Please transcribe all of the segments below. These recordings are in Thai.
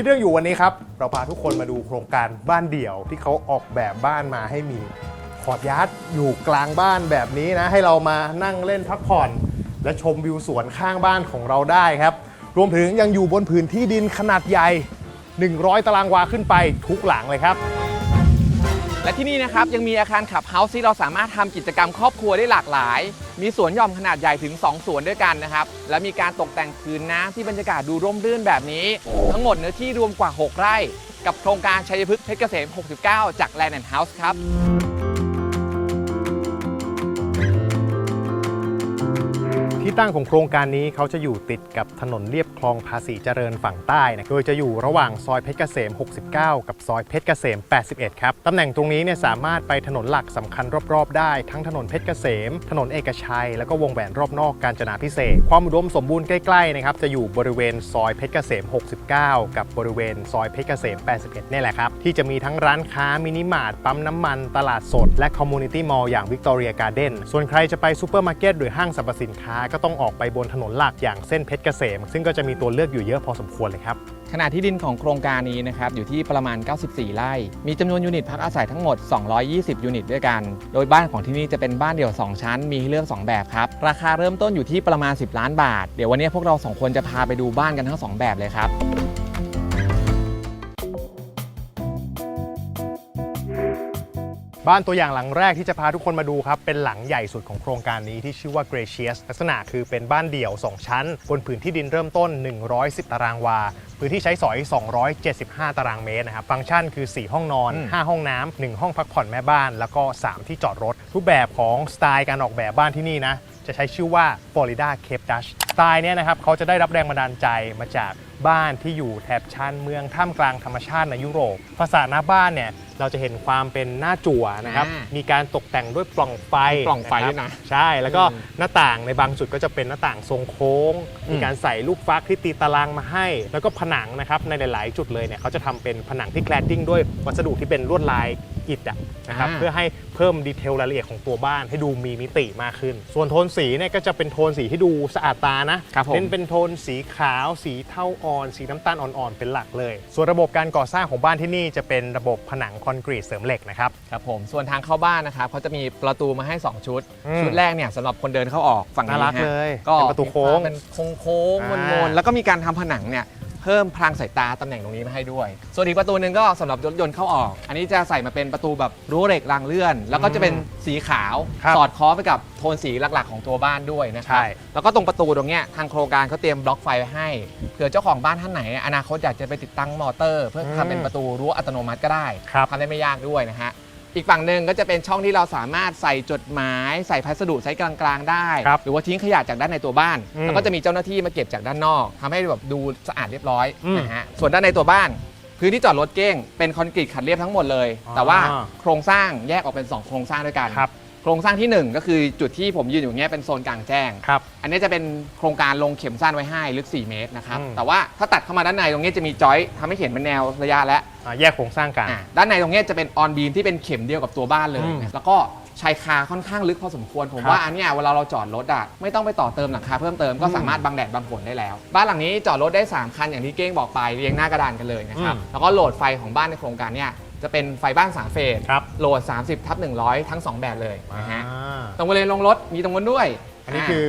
คิดเรื่องอยู่วันนี้ครับ เราพาทุกคนมาดูโครงการบ้านเดี่ยว ที่เขาออกแบบบ้านมาให้มีคอร์ดยาร์ดอยู่กลางบ้านแบบนี้นะ ให้เรามานั่งเล่นพักผ่อน และชมวิวสวนข้างบ้านของเราได้ครับ รวมถึงยังอยู่บนผืนที่ดินขนาดใหญ่ 100 ตารางวาขึ้นไปทุกหลังเลยครับ และที่นี่นะครับยังมีอาคารขับเฮาส์ที่เราสามารถทำกิจกรรมครอบครัวได้หลากหลาย มีสวนหย่อมขนาดใหญ่ถึง 2 สวนด้วยกันนะครับ และมีการตกแต่งพื้นน้ำที่บรรยากาศดูร่มรื่นแบบนี้ ทั้งหมดเนื้อที่รวมกว่า 6 ไร่ กับโครงการชัยพฤกษ์เพชรเกษม 69 จากแลนด์เฮาส์ครับ ที่ตั้งของโครงการนี้เขาจะอยู่ติดกับถนนเลียบคลองภาษีเจริญฝั่งใต้นะโดยจะอยู่ระหว่างซอยเพชรเกษม 69 กับซอยเพชรเกษม 81 ครับ ตำแหน่งตรงนี้เนี่ยสามารถไปถนนหลักสำคัญรอบๆได้ ทั้งถนนเพชรเกษม ถนนเอกชัย แล้วก็วงแหวนรอบนอกกาญจนาพิเศษ ความอุดมสมบูรณ์ใกล้ๆนะครับจะอยู่บริเวณซอยเพชรเกษม 69 กับบริเวณซอยเพชรเกษม 81 นี่แหละครับที่จะมีทั้งร้านค้ามินิมาร์ทปั๊มน้ำมันตลาดสด และคอมมูนิตี้มอลล์อย่างวิกตอเรียการ์เด้นส่วนใครจะไปซูเปอร์มาร์เก็ตหรือห้างสรรพสินค้าก็ต้องออกไปบนถนนหลักอย่างเส้นเพชรเกษม ซึ่งก็จะมีตัวเลือกอยู่เยอะพอสมควรเลยครับขนาดที่ดินของโครงการนี้นะครับอยู่ที่ประมาณ 94 ไร่ มีจำนวนยูนิตพักอาศัยทั้งหมด 220 ยูนิตด้วยกัน โดยบ้านของที่นี่จะเป็นบ้านเดี่ยว 2 ชั้น มีให้เลือก 2 แบบครับ ราคาเริ่มต้นอยู่ที่ประมาณ 10 ล้านบาท เดี๋ยววันนี้พวกเราสองคนจะพาไปดูบ้านกันทั้ง 2 แบบเลยครับ บ้านตัวอย่างหลังแรกที่จะพาทุกคนมาดูครับ เป็นหลังใหญ่สุดของโครงการนี้ที่ชื่อว่า Gracious ลักษณะคือเป็นบ้านเดี่ยว 2 ชั้น บนผืนที่ดินเริ่มต้น 110 ตารางวา พื้นที่ใช้สอย 275 ตารางเมตรนะครับ ฟังก์ชันคือ 4 ห้องนอนอืม5ห้องน้ำ1ห้องพักผ่อนแม่บ้าน แล้วก็ 3 ที่จอดรถรูปแบบของสไตล์การออกแบบบ้านที่นี่นะ จะใช้ชื่อว่า Florida Cape Dutch สไตล์เนี้ยนะครับเขาจะได้รับแรงบันดาลใจมาจากบ้านที่อยู่แถบชานเมืองท่ามกลางธรรมชาติในยุโรป ภาษาหน้าบ้านเนี่ยเราจะเห็นความเป็นหน้าจั่วนะครับ อ่ามีการตกแต่งด้วยปล่องไฟมีปล่องไฟด้วยนะใช่ แล้วก็อืมหน้าต่างในบางจุดก็จะเป็นหน้าต่างทรงโค้ง อืม มีการใส่ลูกฟักที่ตีตารางมาให้ แล้วก็ผนังนะครับในหลาย ๆ จุดเลยเนี่ยเขาจะทำเป็นผนังที่แคลดดิ้งด้วยวัสดุที่เป็นลวดลาย อิฐอะนะครับเพื่อให้เพิ่มดีเทลรายละเอียดของตัวบ้านให้ดูมีมิติมากขึ้น ส่วนโทนสีเนี่ยก็จะเป็นโทนสีที่ดูสะอาดตานะครับผม เน้นเป็นโทนสีขาว สีเทาอ่อน สีน้ำตาลอ่อนๆเป็นหลักเลย ส่วนระบบการก่อสร้างของบ้านที่นี่จะเป็นระบบผนังคอนกรีตเสริมเหล็กนะครับ ครับผมส่วนทางเข้าบ้านนะครับเขาจะมีประตูมาให้ 2 ชุด อืมชุดแรกเนี่ยสำหรับคนเดินเข้าออกฝั่งนี้น่ารักฮะเลยก็เป็นประตูโค้งเป็นโค้งๆอ่ามนๆแล้วก็มีการทำผนังเนี่ย เพิ่มพลังสายตาตำแหน่งตรงนี้มาให้ด้วย ส่วนอีกประตูหนึ่งก็สำหรับรถยนต์เข้าออก อันนี้จะใส่มาเป็นประตูแบบรั้วเหล็กรางเลื่อน แล้วก็จะเป็นสีขาว ครับสอดคล้องไปกับโทนสีหลักๆ ของตัวบ้านด้วยนะครับใช่ แล้วก็ตรงประตูตรงเนี้ยทางโครงการเขาเตรียมบล็อกไฟไว้ให้เผื่อเจ้าของบ้านท่านไหน อนาคตอยากจะไปติดตั้งมอเตอร์ เพื่อทำเป็นประตูรั้วอัตโนมัติก็ได้ครับ ทำได้ไม่ยากด้วยนะฮะ อีกฝั่งหนึ่งก็จะเป็นช่องที่เราสามารถใส่จดหมาย ใส่พัสดุไซส์กลางๆได้ ครับหรือว่าทิ้งขยะจากด้านในตัวบ้าน อืมแล้วก็จะมีเจ้าหน้าที่มาเก็บจากด้านนอกทำให้แบบดูสะอาดเรียบร้อยอืมนะฮะส่วนด้านในตัวบ้าน พื้นที่จอดรถเก้งเป็นคอนกรีตขัดเรียบทั้งหมดเลย อ่า แต่ว่าโครงสร้างแยกออกเป็น2โครงสร้างด้วยกัน ครับโครงสร้างทีหนึ่1ก็คือจุดที่ผมยืนอยู่เนี้ยเป็นโซนกลางแจ้ง ครับ อันนี้จะเป็นโครงการลงเข็มสั้นไว้ให้ลึก 4 เมตรนะครับ อืมแต่ว่าถ้าตัดเข้ามาด้านในตรงนี้จะมีจอยทำให้เห็นเป็นแนวระยะและ อ่าแยกโครงสร้างกัน อะด้านในตรงเนี้ยจะเป็นออนบีมที่เป็นเข็มเดียวกับตัวบ้านเลยอืมนะแล้วก็ชายคาค่อนข้างลึกพอสมควร ผมครับว่าอันเนี้ยเวลาเราจอดรถอะไม่ต้องไปต่อเติมหลังคาเพิ่มเติมก็อืมสามารถบังแดดบังฝนได้แล้ว บ้านหลังนี้จอดรถได้ 3 คันอย่างที่เก้งบอกไปเรียงหน้ากระดานกันเลยนะครับอืมแล้วก็โหลดไฟของบ้านในโครงการเนี่ยจะเป็นไฟบ้านสามเฟสครับโหลด 30ทับ100 ทั้ง2แบบเลยนะฮะอ่าตรงบริเวณลงรถมีตรงนู้นด้วยอันนี้คือ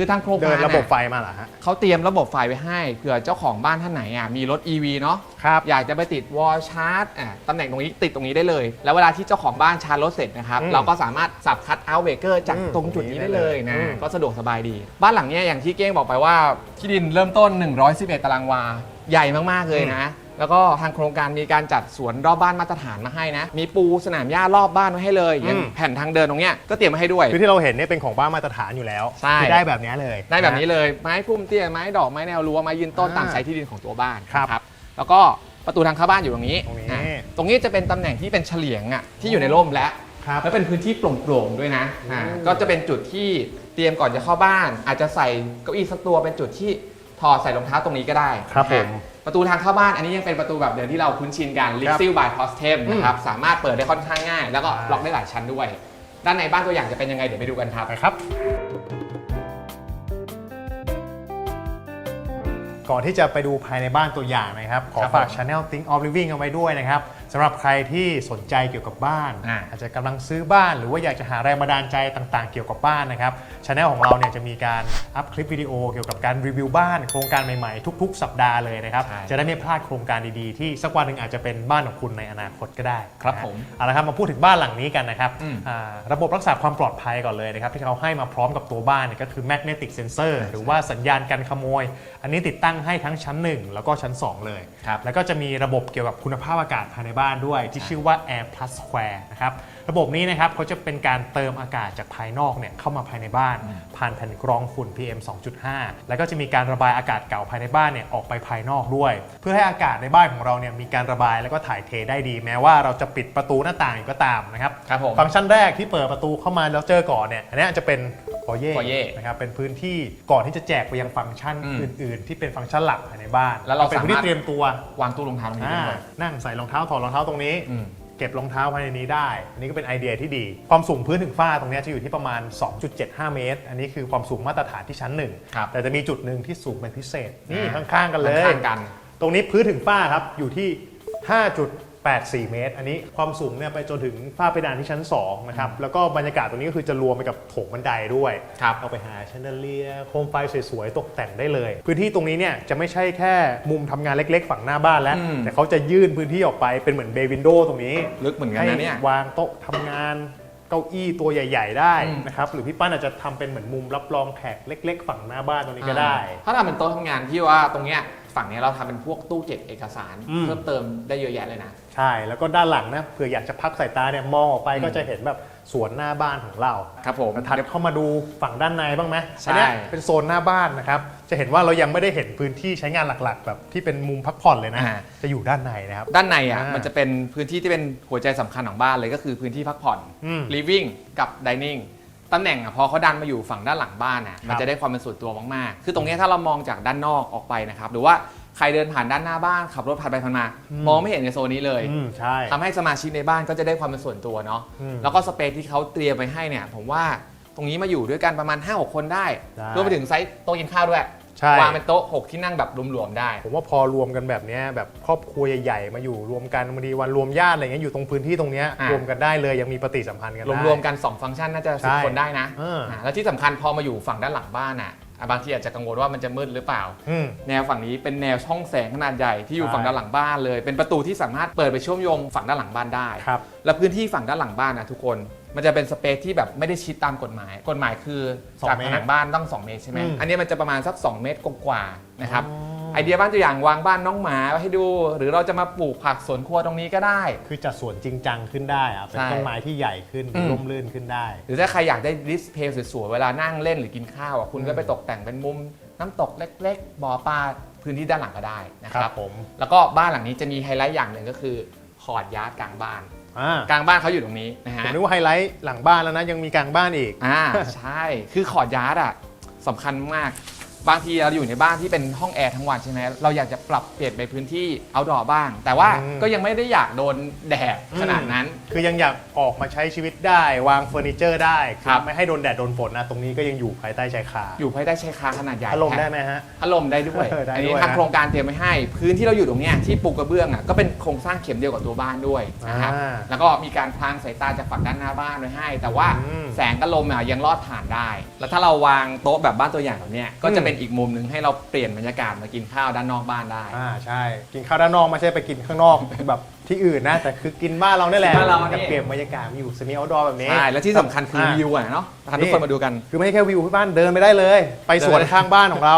คือทางโครงเดิการนระบบน่ไฟมาเหรอฮะ เขาเตรียมระบบไฟไว้ให้เผื่อเจ้าของบ้านท่านไหนอะมีรถ EV เนาะ ครับ อยากจะไปติดวอลชาร์จอะตำแหน่งตรงนี้ติดตรงนี้ได้เลย แล้วเวลาที่เจ้าของบ้านชาร์จรถเสร็จนะครับ อืมเราก็สามารถสับคัตเอาท์เบรกเกอร์จากอืมตรงจุดนี้ได้เลยนะ อืม ก็สะดวกสบายดี บ้านหลังเนี้ยอย่างที่เก้งบอกไปว่า ที่ดินเริ่มต้น 111 ตารางวา ใหญ่มาก ๆ เลยนะ แล้วก็ทางโครงการมีการจัดสวนรอบบ้านมาตรฐานมาให้นะ มีปูสนามหญ้ารอบบ้านไว้ให้เลยอย่างอืม แผ่นทางเดินตรงเนี้ยก็เตรียมมาให้ด้วย คือที่เราเห็นเนี่ยเป็นของบ้านมาตรฐานอยู่แล้วใช่ คือได้แบบนี้เลย ได้แบบนี้ะเลยไม้พุ่มเตี้ยไม้ดอกไม้แนวรั้วไม้ยืนต้นอ่าตามไซส์ที่ดินของตัวบ้านครับนะแล้วก็ประตูทางเข้าบ้านอยู่ตรงนี้ตรงนี้ อะตรงนี้จะเป็นตำแหน่งที่เป็นเฉลียงอะที่อยู่ในร่มและ ครับ แล้วเป็นพื้นที่โปร่งๆด้วยนะอ่าอืมก็จะเป็นจุดที่เตรียมก่อนจะเข้าบ้าน อาจจะใส่เก้าอี้สักตัวเป็นจุดที่ ถอดใส่รองเท้าตรงนี้ก็ได้ครับนะผฮะมประตูทางเข้าบ้านอันนี้ยังเป็นประตูแบบเดิมที่เราคุ้นชินกัน l i x i l by p o s t e m นะครับสามารถเปิดได้ค่อนข้างง่าย แล้วก็ใช่ล็อกได้หลายชั้นด้วย ด้านในบ้านตัวอย่างจะเป็นยังไงเดี๋ยวไปดูกันครับ ไปครับ ก่อนที่จะไปดูภายในบ้านตัวอย่างนะครับ ขอครับฝากผม Channel Think of Living เอาไว้ด้วยนะครับ สำหรับใครที่สนใจเกี่ยวกับบ้าน อ่า อาจจะกำลังซื้อบ้าน หรือว่าอยากจะหาแรงบันดาลใจต่างๆ เกี่ยวกับบ้านนะครับช anel ของเราเนี่ยจะมีการอัพคลิปวิดีโอเกี่ยวกับการรีวิวบ้าน โครงการใหม่ๆ ทุก ๆ สัปดาห์เลยนะครับ ใช่จะได้ไม่พลาดโครงการดีๆ ที่สักวันหนึ่งอาจจะเป็นบ้านของคุณในอนาคตก็ได้ครับนะฮะผมเอาละครับมาพูดถึงบ้านหลังนี้กันนะครับอืม อ่าระบบรักษาความปลอดภัยก่อนเลยนะครับที่เขาให้มาพร้อมกับตัวบ้านเนี่ยก็คือ magnetic sensor หรือว่าสัญญาณกันขโมย อันนี้ติดตั้งให้ทั้งชั้น1แล้วก็ชั้น2เลย ครับ แล้วก็จะมีระบบเกี่ยวกับคุณภาพอากาศภายในบ้านด้วย ที่ชื่อว่า Air Plus Square นะครับระบบนี้นะครับเขาจะเป็นการเติมอากาศจากภายนอกเนี่ยเข้ามาภายในบ้าน ผ่านแผ่นกรองฝุ่น PM 2.5 แล้วก็จะมีการระบายอากาศเก่าภายในบ้านเนี่ยออกไปภายนอกด้วย เพื่อให้อากาศในบ้านของเราเนี่ยมีการระบายแล้วก็ถ่ายเทได้ดี แม้ว่าเราจะปิดประตูหน้าต่างอยู่ก็ตามนะครับครับผมฟังก์ชันแรกที่เปิดประตูเข้ามาแล้วเจอก่อนเนี่ยอันเนี้ยจะเป็นฟ อเย่ foyer นะครับเป็นพื้นที่ก่อนที่จะแจกไปยังฟังก์ชันอืมอื่น ๆ ที่เป็นฟังก์ชันหลักภายในบ้านแล้วเราเป็นพื้นที่สามารถเตรียมตัววางตู้รองเท้าตรงนี้ได้อ่าด้วย นั่งใส่รองเท้าถอดรองเท้าตรงนี้ อืม เก็บรองเท้าภายในนี้ได้ อันนี้ก็เป็นไอเดียที่ดี ความสูงพื้นถึงฝ้าตรงเนี้ยจะอยู่ที่ประมาณ 2.75 เมตร อันนี้คือความสูงมาตรฐานที่ชั้นหนึ่งครับแต่จะมีจุดหนึ่งที่สูงเป็นพิเศษนี่อ่าข้างๆกันเลย ข้างๆกัน ตรงนี้พื้นถึงฝ้าครับอยู่ที่ 5.84 เมตร อันนี้ความสูงเนี่ยไปจนถึงฝ้าเพดานที่ชั้น2นะครับแล้วก็บรรยากาศตรงนี้ก็คือจะรวมไปกับโถงบันไดด้วยครับเอาไปหาแชนเดเลียโคมไฟสวยๆตกแต่งได้เลย พื้นที่ตรงนี้เนี่ยจะไม่ใช่แค่มุมทำงานเล็กๆ ฝั่งหน้าบ้านแล้ว อืม แต่เขาจะยื่นพื้นที่ออกไปเป็นเหมือนเบย์วินโดตรงนี้ ลึกเหมือนกันนะเนี่ย ให้วางโต๊ะทำงานเก้าอี้ตัวใหญ่ ๆ ได้อืม นะครับหรือพี่ปั้นอาจจะทำเป็นเหมือนมุมรับรองแขกเล็ก ๆ ฝั่งหน้าบ้านตรงนี้ก็ได้ถ้าทำเป็นโต๊ะทำงานที่ว่าตรงเนี้ยฝั่งเนี้ยเราทำเป็นพวกตู้เก็บเอกสาร อืม เพิ่มเติมได้เยอะแยะเลยนะใช่แล้วก็ด้านหลังนะเผื่ออยากจะพักสายตาเนี่ยมองออกไปอืมก็จะเห็นแบบสวนหน้าบ้านของเราครับผมถัดเข้ามาดูฝั่งด้านในบ้างไหมใช่อันเนี้ยเป็นโซนหน้าบ้านนะครับจะเห็นว่าเรายังไม่ได้เห็นพื้นที่ใช้งานหลักๆ แบบที่เป็นมุมพักผ่อนเลยนะอ่าจะอยู่ด้านในนะครับด้านในอะอ่ามัมันจะเป็นพื้นที่ที่เป็นหัวใจสำคัญของบ้านเลยก็คือพื้นที่พักผ่อนอืม living กับ dining ตำแหน่งอะพอเขาดันมาอยู่ฝั่งด้านหลังบ้านอะมันจะได้ความเป็นส่วนตัวมากๆ คือตรงเนี้ยถ้าเรามองจากด้านนอกออกไปนะครับหรือว่าใครเดินผ่านด้านหน้าบ้านขับรถผ่านไปผ่านมาอืมมองไม่เห็นในโซนนี้เลย อืมใช่ ทำให้สมาชิกในบ้านก็จะได้ความเป็นส่วนตัวเนาะ อืมแล้วก็สเปซที่เขาเตรียมไปให้เนี่ย ผมว่าตรงนี้มาอยู่ด้วยกันประมาณ 5-6 คนได้ ได้รวมไปถึงไซส์โต๊ะกินข้าวด้วย ใช่ วางเป็นโต๊ะ 6 ที่นั่งแบบรวมๆได้ ผมว่าพอรวมกันแบบเนี้ยแบบครอบครัวใหญ่ๆมาอยู่รวมกันบางทีวันรวมญาติอะไรเงี้ยอยู่ตรงพื้นที่ตรงเนี้ยอะ รวมกันได้เลยยังมีปฏิสัมพันธ์กันได้ รวมๆกัน 2 ฟังก์ชันน่าจะ ใช่10 คนได้นะเอออ่าแล้วที่สำคัญพอมาอยู่ฝั่งด้านหลังบ้านอะ อะบางทีอาจจะกังวลว่ามันจะมืดหรือเปล่า อืม แนวฝั่งนี้เป็นแนวช่องแสงขนาดใหญ่ที่อยู่ใช่ ฝั่งด้านหลังบ้านเลย เป็นประตูที่สามารถเปิดไปเชื่อมโยงฝั่งด้านหลังบ้านได้ ครับ แล้วพื้นที่ฝั่งด้านหลังบ้านนะทุกคน มันจะเป็นสเปซที่แบบไม่ได้ชิดตามกฎหมาย กฎหมายคือสองจากเมผตรนังบ้านต้อง 2 เมตรใช่ไหมอืมอันนี้มันจะประมาณสัก 2 เมตรกว่าๆนะครับ อ๋อ ไอเดียบ้านตัวอย่างวางบ้านน้องหมาไว้ให้ดู หรือเราจะมาปลูกผักสวนครัวตรงนี้ก็ได้ คือจัดสวนจริงจังขึ้นได้อะเป็นใช่ต้นไม้ที่ใหญ่ขึ้นอืม ร่มรื่นขึ้นได้ หรือถ้าใครอยากได้ดิสเพย์สวยๆเวลานั่งเล่นหรือกินข้าวอะคุณก็ไปตกแต่งเป็นมุมน้ำตกเล็กๆบ่อปลาพื้นที่ด้านหลังก็ได้นะคครัรับบผมแล้วก็บ้านหลังนี้จะมีไฮไลท์อย่างหนึ่งก็คือคอร์ดยาร์ดกลางบ้าน อ่ากลางบ้านเขาอยู่ตรงนี้นะผฮะ มนึกว่าไฮไลท์หลังบ้านแล้วนะยังมีกลางบ้านอีก อ่า ใช่ คือขอดยาร์ดอะสำคัญมาก บางทีเราอยู่ในบ้านที่เป็นห้องแอร์ทั้งวันใช่ไหมเราอยากจะปรับเปลี่ยนไปพื้นที่เอาดอบ้าง แต่ว่าอืม ก็ยังไม่ได้อยากโดนแดดขนาดนั้น คือยังอยากออกมาใช้ชีวิตได้ วางเฟอร์นิเจอร์ได้ครับ ไม่ให้โดนแดดโดนฝนนะ ตรงนี้ก็ยังอยู่ภายใต้ชายคาอยู่ภายใต้ชายคาขนาดใหญ่พัดลมได้ไหมฮะพัดลมได้ด้วย เออได้อันนี้ด้วยทางนะโครงการเตรียมไว้ให้ พื้นที่เราอยู่ตรงเนี้ยที่ปูกระเบื้องอะก็เป็นโครงสร้างเข็มเดียวกับตัวบ้านด้วยนะครับ อ่าแล้วก็มีการพรางสายตาจากฝั่งด้านหน้าบ้านไว้ให้ แต่ว่าอืมแสงกับลมอะยังลอดผ่านได้ แล้วถ้าเราวางโต๊ะแบบบ้านตัวอย่างแบบเนี้ยก็จะเป็นอีกมุมหนึ่งให้เราเปลี่ยนบรรยากาศมากินข้าวด้านนอกบ้านได้ อ่าใช่ กินข้าวด้านนอกไม่ใช่ไปกินข้างนอก แบบที่อื่นนะ แต่คือกินบ้านเรานี่แหละบ้านเรานี่แต่เปลี่ยนบรรยากาศมาอยู่สมีเอาดอแบบนี้ ใช่และที่สำคัญคืออาวิวอะเนาะพาทุกคนมาดูกัน คือไม่ใช่แค่วิวที่บ้านเดินไปได้เลย ไปสวนเดินข้างบ้านของเรา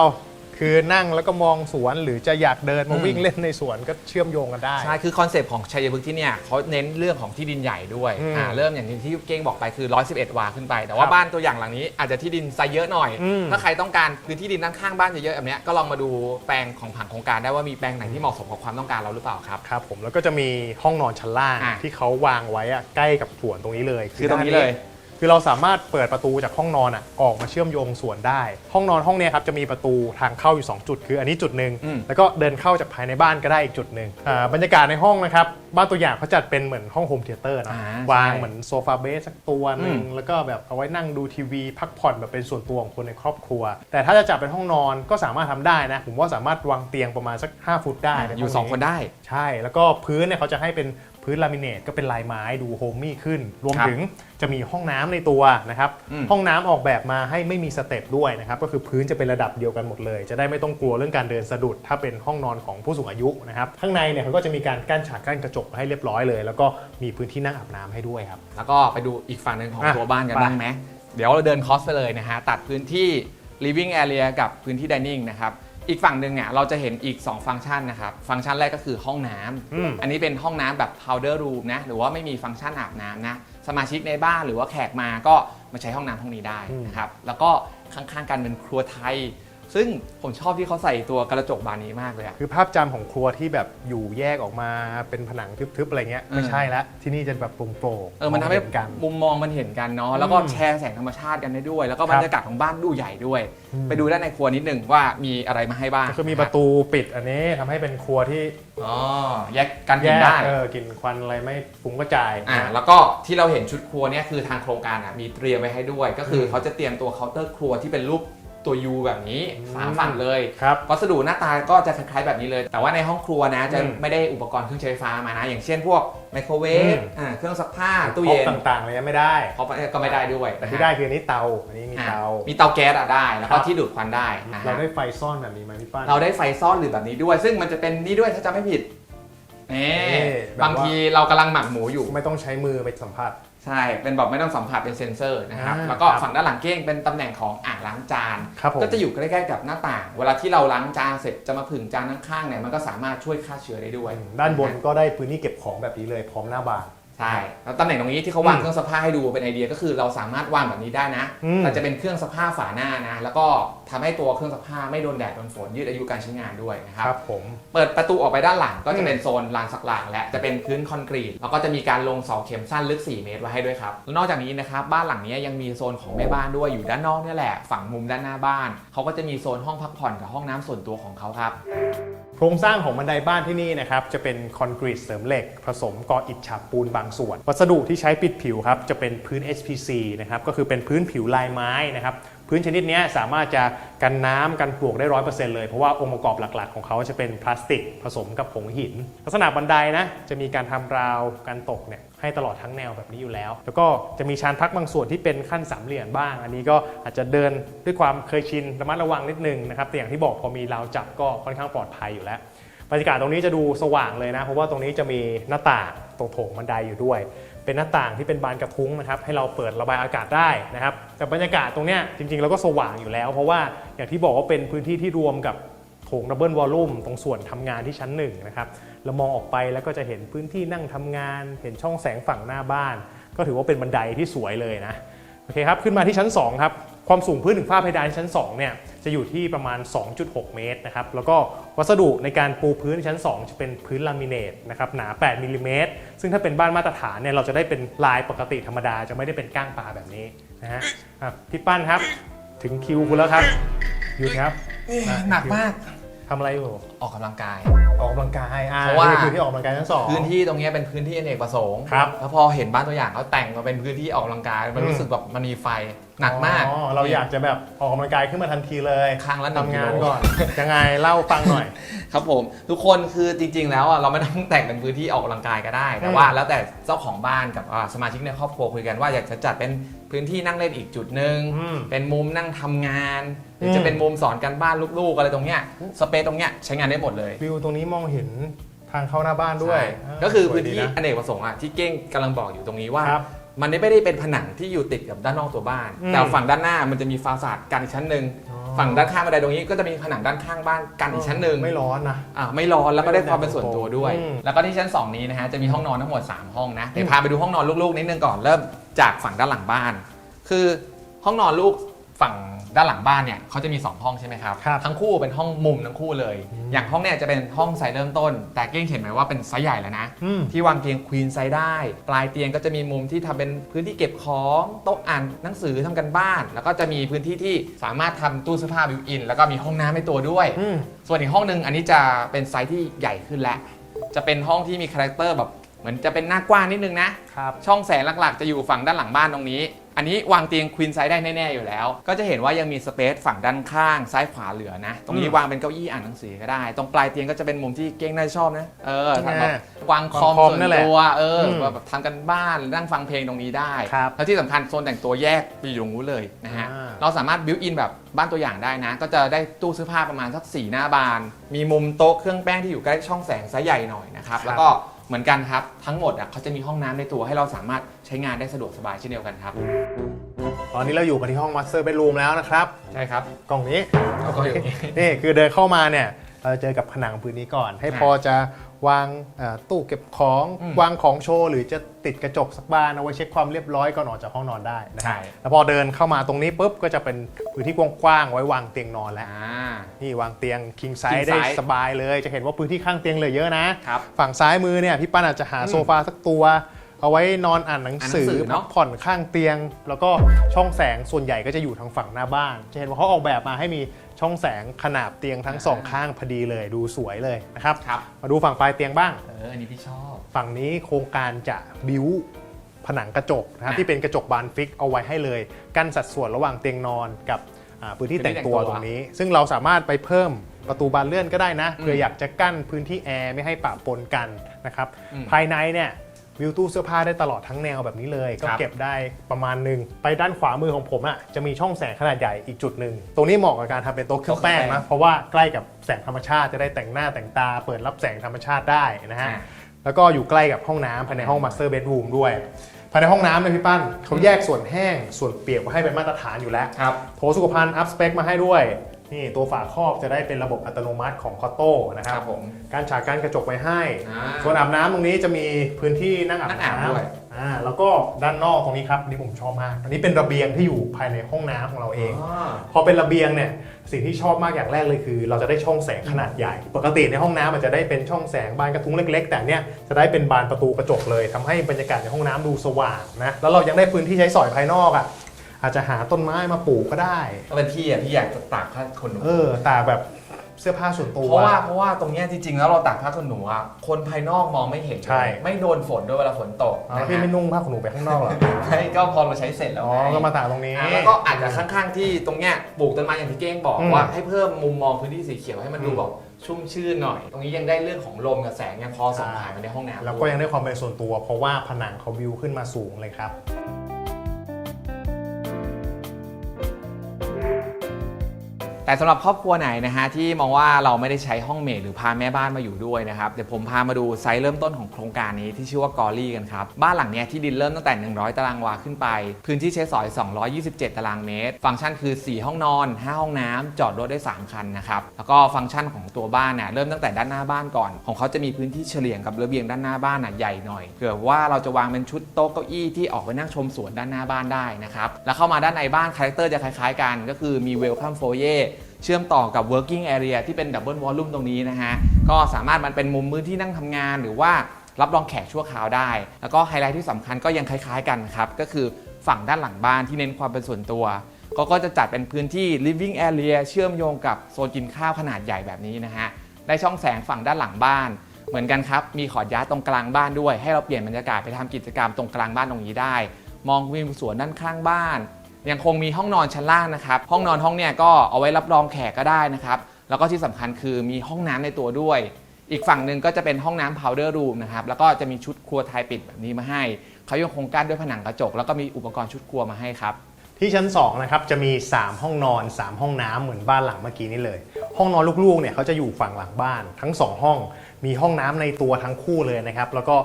คือนั่งแล้วก็มองสวนหรือจะอยากเดินมาอืมวิ่งเล่นในสวนก็เชื่อมโยงกันได้ ใช่ คือคอนเซปต์ของชัยพฤกษ์ที่เนี่ยเขาเน้นเรื่องของที่ดินใหญ่ด้วยอืมอ่าเริ่มอย่างที่เก้งบอกไปคือ 111 วาขึ้นไป แต่ว่าครับบ้านตัวอย่างหลังนี้อาจจะที่ดินไซส์เยอะหน่อย อืม ถ้าใครต้องการพื้นที่ดินด้านข้างบ้านเยอะๆแบบเนี้ยก็ลองมาดูแปลงของผังโครงการได้ว่ามีแปลงไหนที่เหมาะสมกับความต้องการเราหรือเปล่าครับ ครับผมแล้วก็จะมีห้องนอนชั้นล่างอะที่เขาวางไว้อะใกล้กับสวนตรงนี้เลยคือตรงนี้เลย คือเราสามารถเปิดประตูจากห้องนอนอะออกมาเชื่อมโยงสวนได้ ห้องนอนห้องเนี้ยครับจะมีประตูทางเข้าอยู่ 2 จุด คืออันนี้จุดหนึ่งอืม แล้วก็เดินเข้าจากภายในบ้านก็ได้อีกจุดหนึ่งอ่าบรรยากาศในห้องนะครับบ้านตัวอย่างเขาจัดเป็นเหมือนห้องโฮมเทเตอร์นะอ่าวางใช่เหมือนโซฟาเบสสักตัวหนึ่งอืม แล้วก็แบบเอาไว้นั่งดูทีวี พักผ่อนแบบเป็นส่วนตัวของคนในครอบครัว แต่ถ้าจะจัดเป็นห้องนอนก็สามารถทำได้นะผมว่าสามารถวางเตียงประมาณสัก5ฟุตได้ในอยู่ห้สองคนได้ ใช่ แล้วก็พื้นเนี่ยเขาจะให้เป็น พื้นลามิเนตก็เป็นลายไม้ดูโฮมมี่ขึ้น รวมครับถึงจะมีห้องน้ำในตัวนะครับอืมห้องน้ำออกแบบมาให้ไม่มีสเต็ปด้วยนะครับ ก็คือพื้นจะเป็นระดับเดียวกันหมดเลย จะได้ไม่ต้องกลัวเรื่องการเดินสะดุด ถ้าเป็นห้องนอนของผู้สูงอายุนะครับ ข้างในเนี่ยเขาก็จะมีการกั้นฉากกั้นกระจกให้เรียบร้อยเลย แล้วก็มีพื้นที่นั่งอาบน้ำให้ด้วยครับ แล้วก็ไปดูอีกฝั่งหนึ่งของอะตัวบ้านกันไปบ้างไหมเดี๋ยวเราเดินคอสไปเลยนะฮะตัดพื้นที่ living area กับพื้นที่ dining นะครับ อีกฝั่งหนึ่งเนี่ยเราจะเห็นอีก 2 ฟังก์ชันนะครับ ฟังก์ชันแรกก็คือห้องน้ำอืม อันนี้เป็นห้องน้ำแบบ powder room นะ หรือว่าไม่มีฟังก์ชันอาบน้ำนะ สมาชิกในบ้านหรือว่าแขกมาก็มาใช้ห้องน้ำห้องนี้ได้นะครับ แล้วก็ข้างๆกันเป็นครัวไทย ซึ่งผมชอบที่เขาใส่ตัวกระจกบานนี้มากเลยอะ คือภาพจำของครัวที่แบบอยู่แยกออกมาเป็นผนังทึบๆอะไรเงี้ยไม่เออใช่ละที่นี่จะแบบโปร่งๆเออ มันทำให้องเกัน มุมมองมันเห็นกันเนาะ แล้วก็อืมแชร์แสงธรรมชาติกันได้ด้วย แล้วก็ครับบรรยากาศของบ้านดูใหญ่ด้วย อืม ไปดูด้านในครัวนิดหนึ่งว่ามีอะไรมาให้บ้างก็คือมีประตูปิดอันนี้ทำให้เป็นครัวที่อ๋อ แยกกันแยกินกได้ เออกลิ่นควันอะไรไม่ฟุ้งกระจาย อ่า แล้วก็ที่เราเห็นชุดครัวเนี่ยคือทางโครงการอะมีเตรียมไว้ให้ด้วย ก็คืออม เขาจะเตรียมตัวเคาน์เตอร์ครัวที่เป็นรูป ตัวยูแบบนี้อืมสามฝั่งเลยครับวัสดุหน้าตาก็จะคล้ายๆแบบนี้เลย แต่ว่าในห้องครัวนะจะอืมไม่ได้อุปกรณ์เครื่องใช้ไฟฟ้ามานะ อย่างเช่นพวกไมโครเวฟอืมอ่าเครื่องซักผ้าตู้ครบเย็นต่างๆเลยยังไม่ได้เขาก็ไม่ได้ด้วยแต่นะที่ฮะได้คืออันนี้เตาอันนี้มีอะเตา มีเตาแก๊สอะได้แล้วครัก็บที่ดูดควันได้นะฮะเราได้ไฟซ่อนแบบนี้ไหมพี่ป้านเราได้ไฟซ่อนหรือแบบนี้ด้วย ซึ่งมันจะเป็นนี่ด้วยถ้าจำไม่ผิดนี่นี่แบบว่าบางทีเรากำลังหมักหมูอยู่ไม่ต้องใช้มือไปสัมผัส ใช่ เป็นแบบไม่ต้องสัมผัสเป็นเซ็นเซอร์นะครับ อ่าแล้วก็ครับฝั่งด้านหลังเก้งเป็นตำแหน่งของอ่างล้างจาน ครับผม ก็จะอยู่ใกล้ๆกับหน้าต่าง เวลาที่เราล้างจานเสร็จจะมาผึ่งจานข้างๆเนี่ยมันก็สามารถช่วยฆ่าเชื้อได้ด้วยด้านบนก็ได้พื้นที่เก็บของแบบนี้เลยพร้อมหน้าบาน ใช่ แล้วตำแหน่งตรงนี้ที่เขาวางอืมเครื่องซักผ้าให้ดูเป็นไอเดียก็คือเราสามารถวางแบบนี้ได้นะอืม แต่จะเป็นเครื่องซักผ้าฝาหน้านะ แล้วก็ ทำให้ตัวเครื่องซักผ้าไม่โดนแดดโดนฝนยืดอายุการใช้งานด้วยนะครับครับผม เปิดประตูออกไปด้านหลังก็อืจะมเป็นโซนลานสักหลังและจะเป็นพื้นคอนกรีตแล้วก็จะมีการลงเสาเข็มสั้นลึก 4 เมตรไว้ให้ด้วยครับแล้วนอกจากนี้นะครับบ้านหลังนี้ยังมีโซนของแม่บ้านด้วยอยู่ด้านนอกเนี่ยแหละฝั่งมุมด้านหน้าบ้านเขาก็จะมีโซนห้องพักผ่อนกับห้องน้ำส่วนตัวของเขาครับ โครงสร้างของบันไดบ้านที่นี่นะครับจะเป็นคอนกรีตเสริมเหล็ก ผสมก่ออิฐฉาบปูนบางส่วน วัสดุที่ใช้ปิดผิวครับจะเป็นพื้น SPC นะครับก็คือเป็นพื้นผิวลายไม้นะครับ พื้นชนิดนี้สามารถจะกันน้ำกันปลวกได้ร้อยเปอร์เซ็นต์เลยเพราะว่าองค์ประกอบหลักๆ ของเขาจะเป็นพลาสติกผสมกับผงหิน ลักษณะบันไดนะจะมีการทำราวกันตกเนี่ยให้ตลอดทั้งแนวแบบนี้อยู่แล้ว แล้วก็จะมีชานพักบางส่วนที่เป็นขั้นสามเหลี่ยมบ้าง อันนี้ก็อาจจะเดินด้วยความเคยชินระมัดระวังนิดนึงนะครับแต่อย่างที่บอกพอมีราวจับก็ค่อนข้างปลอดภัยอยู่แล้วบรรยากาศตรงนี้จะดูสว่างเลยนะ เพราะว่าตรงนี้จะมีหน้าต่างตรงโถงบันไดอยู่ด้วย เป็นหน้าต่างที่เป็นบานกระพุ้งนะครับให้เราเปิดระบายอากาศได้นะครับแต่บรรยากาศตรงเนี้ยจริงๆเราก็สว่างอยู่แล้ว เพราะว่าอย่างที่บอกว่าเป็นพื้นที่ที่รวมกับโถงดับเบิลวอลลุ่มตรงส่วนทำงานที่ชั้นหนึ่งนะครับเรามองออกไปแล้วก็จะเห็นพื้นที่นั่งทำงาน เห็นช่องแสงฝั่งหน้าบ้าน ก็ถือว่าเป็นบันไดที่สวยเลยนะโอเคครับขึ้นมาที่ชั้น2ครับ ความสูงพื้นถึงฝ้าเพดานชั้น2เนี่ยจะอยู่ที่ประมาณ 2.6 เมตรนะครับ แล้วก็วัสดุในการปูพื้นชั้น 2 จะเป็นพื้นลามิเนตนะครับหนา 8มิลลิเมตรซึ่งถ้าเป็นบ้านมาตรฐานเนี่ยเราจะได้เป็นลายปกติธรรมดาจะไม่ได้เป็นก้างปลาแบบนี้นะฮะอะพี่ปั้นครับ ถึงคิวคุณแล้วครับหยุดครับ หนักมาก ทำอะไรอยู่ ออกกำลังกาย ออกกำลังกายอ่เพราะว่า นี่คือที่ออกกำลังกายชั้นสอง พื้นที่ตรงเนี้ยเป็นพื้นที่อเนกประสงค์ครับแล้วพอเห็นบ้านตัวอย่างเขาแต่งมาเป็นพื้นที่ออกกำลังกาย มันอืม รู้สึกแบบมันมีไฟหนักมาก อ๋อเราอยากจะแบบออกกำลังกายขึ้นมาทันทีเลยครั้งละหนึ่งทำงานกิโล ก่อน ยังไงเล่าฟังหน่อย ครับผมทุกคนคือจริง ๆ แล้วอะเราไม่ต้องแต่งเป็นพื้นที่ออกกำลังกายก็ได้ แต่ว่า แล้วแต่เจ้าของบ้านกับอ่าสมาชิกในครอบครัวคุยกันว่าอยากจะจัดเป็น พื้นที่นั่งเล่นอีกจุดหนึ่งอืม เป็นมุมนั่งทำงาน หรืออมจะเป็นมุมสอนการบ้านลูกๆอะไรตรงเนี้ยสเปซตรงเนี้ยใช้งานได้หมดเลยวิวตรงนี้มองเห็นทางเข้าหน้าบ้านด้วยใช่ก็คือสวยพื้นดีที่นะอเนกประสงค์อะที่เก้งกำลังบอกอยู่ตรงนี้ว่า ครับมันไม่ได้เป็นผนังที่อยู่ติดกับด้านนอกตัวบ้าน อืมแต่ฝั่งด้านหน้ามันจะมีฟาสาดกันอีกชั้นหนึ่งอ๋อ ฝั่งด้านข้างบันไดตรงนี้ก็จะมีผนังด้านข้างบ้านกันอีกชั้นหนึ่ง ไม่ร้อนนะ อ่าไม่ร้อนแล้วก็ได้ความเป็นส่วนตัวด้วย อืมแล้วก็ที่ชั้น 2 นี้นะฮะจะมีห้องนอนทั้งหมด 3 ห้องนะเดี๋ยวพาไปดูห้องนอนลูกๆนิดนึงก่อนเริ่ม จากฝั่งด้านหลังบ้าน คือห้องนอนลูกฝั่งด้านหลังบ้านเนี่ยเขาจะมี 2 ห้องใช่ไหมครับ ครับทั้งคู่เป็นห้องมุมทั้งคู่เลยอืมอย่างห้องเนี่ยจะเป็นห้องไซส์เริ่มต้น แต่เก้งเห็นไหมว่าเป็นไซส์ใหญ่แล้วนะ อืม ที่วางเตียงควีนไซส์ได้ ปลายเตียงก็จะมีมุมที่ทำเป็นพื้นที่เก็บของโต๊ะอ่านหนังสือทำกันบ้าน แล้วก็จะมีพื้นที่ที่สามารถทำตู้เสื้อผ้าบิวอิน แล้วก็มีห้องน้ำในตัวด้วย อืม ส่วนอีกห้องหนึ่งอันนี้จะเป็นไซส์ที่ใหญ่ขึ้นแล้ว จะเป็นห้องที่มีคาแรคเตอร์แบบ เหมือนจะเป็นหน้ากว้างนิดนึงนะ ครับช่องแสงหลักๆ จะอยู่ฝั่งด้านหลังบ้านตรงนี้ อันนี้วางเตียงควีนไซส์ได้แน่ๆอยู่แล้ว ก็จะเห็นว่ายังมีสเปซฝั่งด้านข้างซ้ายขวาเหลือนะ ตรงนี้อืมวางเป็นเก้าอี้อ่านหนังสือก็ได้ ตรงปลายเตียงก็จะเป็นมุมที่เก้งน่าจะชอบนะ เออใช่ไหมแบบวางคอมวางคอมส่วนนั่นแหละตัว เอออืมแบบทำกันบ้านนั่งฟังเพลงตรงนี้ได้ครับแล้วที่สำคัญโซนแต่งตัวแยกไปอยู่ตรงนู้นเลยนะฮะ อ่า เราสามารถบิวอินแบบบ้านตัวอย่างได้นะ ก็จะได้ตู้เสื้อผ้าประมาณสักสี่หน้าบาน มีมุมโต๊ะเครื่องแป้งที่อยู่ใกล้ช่องแสงไซส์ใหญ่หน่อยนะครับครับแล้วก็ เหมือนกันครับ ทั้งหมดอะเขาจะมีห้องน้ำในตัวให้เราสามารถใช้งานได้สะดวกสบายเช่นเดียวกันครับ ตอนนี้เราอยู่กันที่ห้อง Master Bedroom แล้วนะครับ ใช่ครับ กล่องนี้เอาก็อยู่นี่ นี่คือเดินเข้ามาเนี่ย เราจะเจอกับผนังพื้นนี้ก่อน ให้อ่าพอจะ วางเอ่อตู้เก็บของอืมวางของโชว์ หรือจะติดกระจกสักบานเอาไว้เช็คความเรียบร้อยก่อนออกจากห้องนอนได้นะใช่แล้วพอเดินเข้ามาตรงนี้ปุ๊บก็จะเป็นพื้นที่กว้างๆไว้วางเตียงนอนแล้วอ่านี่วางเตียง king king size ได้ size สบายเลย จะเห็นว่าพื้นที่ข้างเตียงเหลือเยอะนะครับฝั่งซ้ายมือเนี่ยพี่ปั้นอาจจะหาอืมโซฟาสักตัว เอาไว้นอนอ่านหนังสืออ่านหนังสือเนพัอะ กผ่อนข้างเตียง แล้วก็ช่องแสงส่วนใหญ่ก็จะอยู่ทางฝั่งหน้าบ้านจะเห็นว่าเขาออกแบบมาให้มีช่องแสงขนาบเตียงทั้งสองข้างพอดีเลยดูสวยเลยนะครับ ครับ มาดูฝั่งปลายเตียงบ้าง เออ อันนี้พี่ชอบ ฝั่งนี้โครงการจะบิวผนังกระจกนะครับอะที่เป็นกระจกบานฟิกเอาไว้ให้เลย กั้นสัดส่วนระหว่างเตียงนอนกับอ่าพื้นที่แต่งตัวพื้นที่แต่งตัวตรงนี้ ซึ่งเราสามารถไปเพิ่มประตูบานเลื่อนก็ได้นะอืมเผื่ออยากจะกั้นพื้นที่แอร์ไม่ให้ปะปนกันนะครับอืม ภายในเนี่ย วิวตู้เสื้อผ้าได้ตลอดทั้งแนวแบบนี้เลย ก็ครับเก็บได้ประมาณหนึ่งไปด้านขวามือของผมอะจะมีช่องแสงขนาดใหญ่อีกจุดหนึ่งตรงนี้เหมาะกับการทำเป็นโต๊ะเครื่องแป้งนะเพราะว่าใกล้กับแสงธรรมชาติจะได้แต่งหน้าแต่งตา เปิดรับแสงธรรมชาติได้นะฮะอ่าแล้วก็อยู่ใกล้กับห้องน้ำภายในห้อง Master Bedroom ด้วยภายในห้องน้ำเนี่ยพี่ปั้นเขาแยกส่วนแห้งส่วนเปียกมาให้เป็นมาตรฐานอยู่แล้วครับโถสุขภัณฑ์อัพสเปคมาให้ด้วย นี่ตัวฝาครอบจะได้เป็นระบบอัตโนมัติของคอโต้นะคครัรับบผม การฉากการกระจกไว้ให้ อ่า ส่วนอาบน้ำตรงนี้จะมีพื้นที่นั่งอาบนั่งอาบน้ด้วยำอ่าแล้วก็ด้านนอกตรงนี้ครับอันนี่ผมชอบมากอันนี้เป็นระเบียงที่อยู่ภายในห้องน้ำของเราเองพอเป็นระเบียงเนี่ยสิ่งที่ชอบมากอย่างแรกเลยคือ เราจะได้ช่องแสงขนาดใหญ่ ปกติในห้องน้ำมันจะได้เป็นช่องแสงบานกระทุ้งเล็ก ๆ แต่เนี่ยจะได้เป็นบานประตูกระจกเลยทำให้บรรยากาศในห้องน้ำดูสว่างนะแล้วเรายังได้พื้นที่ใช้สอยภายนอกอะ อาจจะหาต้นไม้มาปลูกก็ได้ก็เป็นพี่อะพี่อยากจะตากผ้าขนหนู เออตากแบบเสื้อผ้าส่วนตัว เพราะว่าเพราะว่าตรงเนี้ยจริงๆแล้วเราตากผ้าขนหนูอะคนภายนอกมองไม่เห็นใช่ ไม่โดนฝนด้วยเวลาฝนตกเอานะแล้วพี่ฮะไม่นุ่งผ้าขนหนูไปข้างนอกเหรอใช่ก็พอเราใช้เสร็จแล้วอ๋อไง ก็มาตากตรงนี้ อะแล้วก็อาจจะข้างๆที่ตรงเนี้ยปลูกต้นไม้อย่างที่เก้งบอกอืมว่าให้เพิ่มมุมมองพื้นที่สีเขียวให้มันดูอืม แบบชุ่มชื่นหน่อย ตรงนี้ยังได้เรื่องของลมกับแสงยังพอส่งผ่านมาในห้องน้ำแล้วก็ยังได้ความเป็นส่วนตัว เพราะว่าผนังเขาวิวขึ้นมาสูงเลยครับ แต่สำหรับครอบครัวไหนนะฮะที่มองว่าเราไม่ได้ใช้ห้องเมดหรือพาแม่บ้านมาอยู่ด้วยนะครับเดี๋ยวผมพามาดูไซส์เริ่มต้นของโครงการนี้ที่ชื่อว่ากอรี่กันครับบ้านหลังนี้ที่ดินเริ่มตั้งแต่ 100 ตารางวาขึ้นไป พื้นที่ใช้สอย 227 ตารางเมตร ฟังก์ชันคือ 4 ห้องนอน 5 ห้องน้ำจอดรถได้ 3 คันนะครับแล้วก็ฟังก์ชันของตัวบ้านเนี่ยเริ่มตั้งแต่ด้านหน้าบ้านก่อน ของเขาจะมีพื้นที่เฉลี่ยงกับระเบียงด้านหน้าบ้านน่ะใหญ่หน่อยเผื่อว่าเราจะวางเป็นชุดโต๊ะเก้าอี้ที่ออกไปนั่งชมสวนด้านหน้าบ้านได้นะครับแล้วเข้ามาด้านในบ้านคาแรคเตอร์จะคล้ายๆกัน ก็คือมี welcome foyer เเชื่อมต่อกับ working area ที่เป็น double volume ตรงนี้นะฮะ ก็สามารถมันเป็นมุมมือที่นั่งทำงาน หรือว่ารับรองแขกชั่วคราวได้ แล้วก็ไฮไลท์ที่สำคัญก็ยังคล้ายๆกันครับ ก็คือฝั่งด้านหลังบ้านที่เน้นความเป็นส่วนตัวก็ก็จะจัดเป็นพื้นที่ living area เชื่อมโยงกับโซนกินข้าวขนาดใหญ่แบบนี้นะฮะ ได้ช่องแสงฝั่งด้านหลังบ้าน เหมือนกันครับ มีขอดย้ายตรงกลางบ้านด้วย ให้เราเปลี่ยนบรรยากาศไปทำกิจกรรมตรงกลางบ้านตรงนี้ได้ มองวิวสวนด้านข้างบ้าน ยังคงมีห้องนอนชั้นล่างนะครับ ห้องนอนห้องเนี่ยก็เอาไว้รับรองแขกก็ได้นะครับ แล้วก็ที่สำคัญคือมีห้องน้ำในตัวด้วย อีกฝั่งหนึ่งก็จะเป็นห้องน้ำ powder room นะครับ แล้วก็จะมีชุดครัวไทยปิดแบบนี้มาให้ เขายังคงกั้นด้วยผนังกระจก แล้วก็มีอุปกรณ์ชุดครัวมาให้ครับที่ชั้น2นะครับจะมี 3 ห้องนอน 3 ห้องน้ำเหมือนบ้านหลังเมื่อกี้นี้เลย ห้องนอนลูกๆเนี่ยเขาจะอยู่ฝั่งหลังบ้านทั้ง 2 ห้อง มีห้องน้ำในตัวทั้งคู่เลยนะครับ แล้วก็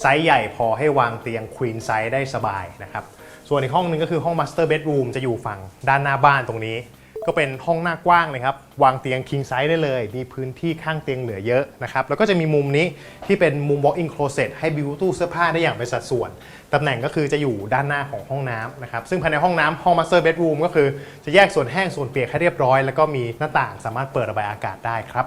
ไซส์ใหญ่พอให้วางเตียงควีนไซส์ได้สบายนะครับ ส่วนอีกห้องหนึ่งก็คือห้อง Master Bedroom จะอยู่ฝั่งด้านหน้าบ้านตรงนี้ ก็เป็นห้องหน้ากว้างเลยครับ วางเตียง king size ได้เลย มีพื้นที่ข้างเตียงเหลือเยอะนะครับ แล้วก็จะมีมุมนี้ที่เป็นมุม walk-in closet ให้บิวตู้เสื้อผ้าได้อย่างเป็นสัดส่วน ตำแหน่งก็คือจะอยู่ด้านหน้าของห้องน้ำนะครับ ซึ่งภายในห้องน้ำห้อง master bedroom ก็คือจะแยกส่วนแห้งส่วนเปียกให้เรียบร้อย แล้วก็มีหน้าต่างสามารถเปิดระบายอากาศได้ครับ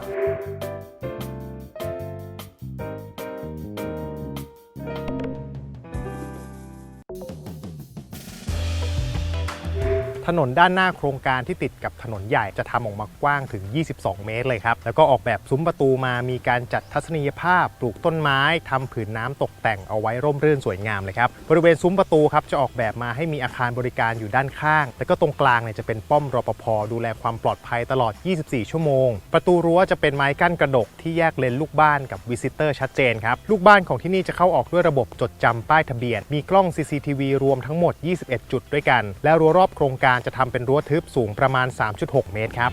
ถนนด้านหน้าโครงการที่ติดกับถนนใหญ่จะทำออกมากว้างถึง 22 เมตรเลยครับ แล้วก็ออกแบบซุ้มประตูมามีการจัดทัศนียภาพ ปลูกต้นไม้ทำผืนน้ำตกแต่งเอาไว้ร่มรื่นสวยงามเลยครับ บริเวณซุ้มประตูครับจะออกแบบมาให้มีอาคารบริการอยู่ด้านข้าง แล้วก็ตรงกลางเนี่ยจะเป็นป้อมรปภดูแลความปลอดภัยตลอด 24 ชั่วโมง ประตูรั้วจะเป็นไม้กั้นกระดกที่แยกเลนลูกบ้านกับวิสิเตอร์ชัดเจนครับ ลูกบ้านของที่นี่จะเข้าออกด้วยระบบจดจำป้ายทะเบียน มีกล้อง CCTV รวมทั้งหมด 21 จุดด้วยกัน และรั้วรอบโครงการจะทำเป็นรั้วทึบสูงประมาณ 3.6 เมตรครับ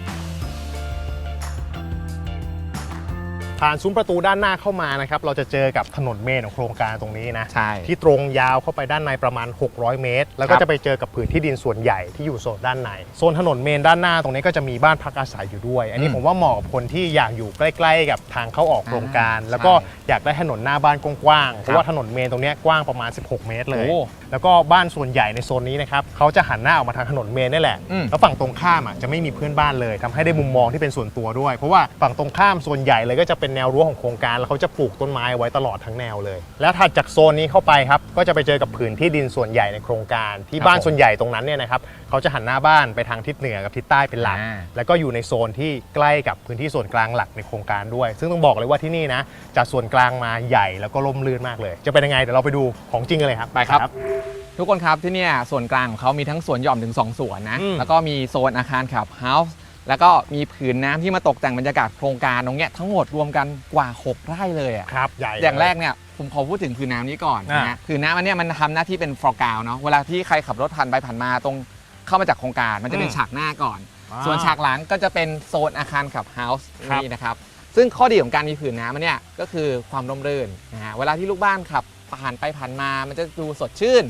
ผ่านซุ้มประตูด้านหน้าเข้ามานะครับเราจะเจอกับถนนเมนของโครงการตรงนี้นะใช่ ที่ตรงยาวเข้าไปด้านในประมาณ 600 เมตร แล้วก็ครับ จะไปเจอกับผืนที่ดินส่วนใหญ่ที่อยู่โซนด้านในโซนถนนเมนด้านหน้าตรงนี้ก็จะมีบ้านพักอาศัยอยู่ด้วย อันนี้อืมผมว่าเหมาะกับคนที่อยากอยู่ใกล้ ๆ กับทางเข้าออกโครงการอ่าแล้วก็ใช่อยากได้ถนนหน้าบ้านกว้างๆเพครัราะบว่าถนนเมนตรงเนี้ยกว้างประมาณ 16 เมตรเลย โอ้ แล้วก็บ้านส่วนใหญ่ในโซนนี้นะครับเขาจะหันหน้าออกมาทางถนนเมนนี่แหละ อืม แล้วฝั่งตรงข้ามอะจะไม่มีเพื่อนบ้านเลยทำให้ได้มุมมองที่เป็นส่วนตัวด้วย เพราะว่าฝั่งตรงข้ามส่วนใหญ่เลยก็จะเป็นแนวรั้วของโครงการแล้วเขาจะปลูกต้นไม้ไว้ตลอดทั้งแนวเลย แล้วถัดจากโซนนี้เข้าไปครับก็จะไปเจอกับผืนที่ดินส่วนใหญ่ในโครงการ ที่ครับบ้านผมส่วนใหญ่ตรงนั้นเนี่ยนะครับเขาจะหันหน้าบ้านไปทางทิศเหนือกับทิศใต้เป็นหลัก อ่า แล้วก็อยู่ในโซนที่ใกล้กับพื้นที่ส่วนกลางหลักในโครงการด้วย ซึ่งต้องบอกเลยว่าที่นี่นะจัดส่วนกลางมาใหญ่แล้วก็ร่มรื่นมากเลย จะเป็นยังไงเดี๋ยวเราไปดูของจริงกันเลยครับ ไปครับ ทุกคนครับที่เนี่ยส่วนกลางของเขามีทั้งสวนหย่อมถึง 2ส่วนนะ อืมแล้วก็มีโซนอาคารขับเฮาส์ แล้วก็มีผืนน้ำที่มาตกแต่งบรรยากาศโครงการตรงเนี้ยทั้งหมดรวมกันกว่า 6 ไร่เลยอะครับใหญ่ อย่างเลแรกเนี่ยผมขอพูดถึงผืนน้ำนี้ก่อนอ่านะฮะผืนน้ำอันเนี้ยมันทำหน้าที่เป็นฟลอร์กาวเนาะเวลาที่ใครขับรถผ่านไปผ่านมาตรงเข้ามาจากโครงการมันจะเป็นอืมฉากหน้าก่อน อ่าส่วนฉากหลังก็จะเป็นโซนอาคารขับเฮาส์ครับ นี่นะครับ ซึ่งข้อดีของการมีผืนน้ำมันเนี่ยก็คือความร่มรื่นนะฮะเวลาที่ลูกบ้านขับ ผ่านไปผ่านมามันจะดูสดชื่น